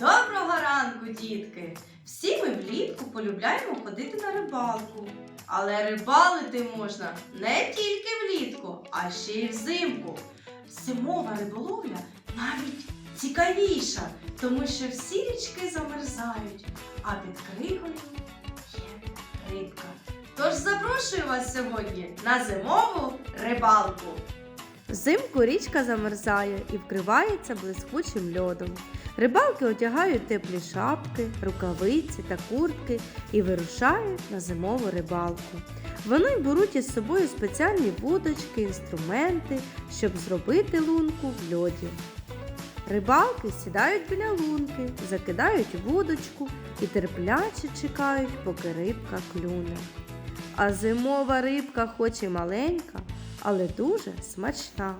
Доброго ранку, дітки! Всі ми влітку полюбляємо ходити на рибалку. Але рибалити можна не тільки влітку, а ще й взимку. Зимова риболовля навіть цікавіша, тому що всі річки замерзають, а під кригою є рибка. Тож запрошую вас сьогодні на зимову рибалку. Взимку річка замерзає і вкривається блискучим льодом. Рибалки одягають теплі шапки, рукавиці та куртки і вирушають на зимову рибалку. Вони беруть із собою спеціальні вудочки, інструменти, щоб зробити лунку в льоді. Рибалки сідають біля лунки, закидають вудочку і терпляче чекають, поки рибка клюне. А зимова рибка хоч і маленька, але дуже смачна.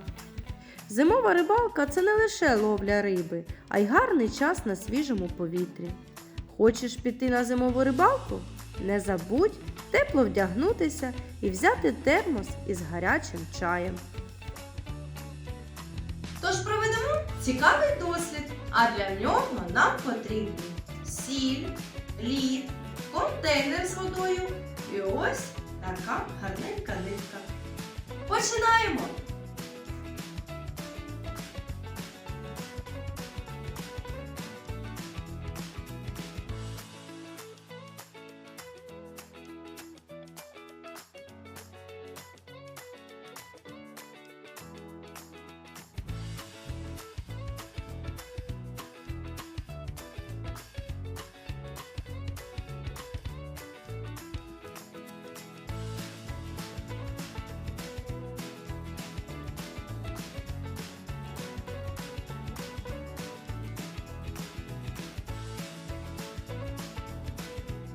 Зимова рибалка це не лише ловля риби, а й гарний час на свіжому повітрі. Хочеш піти на зимову рибалку? Не забудь тепло вдягнутися і взяти термос із гарячим чаєм. Тож проведемо цікавий дослід, а для нього нам потрібні сіль, лід, контейнер з водою і ось така гарненька нитка. Починаємо!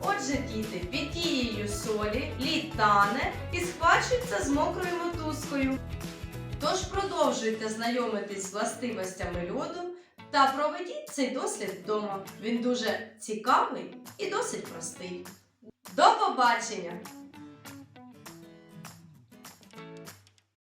Отже, діти, під солі лід тане і схвачується з мокрою мотузкою. Тож продовжуйте знайомитись з властивостями льоду та проведіть цей дослід вдома. Він дуже цікавий і досить простий. До побачення!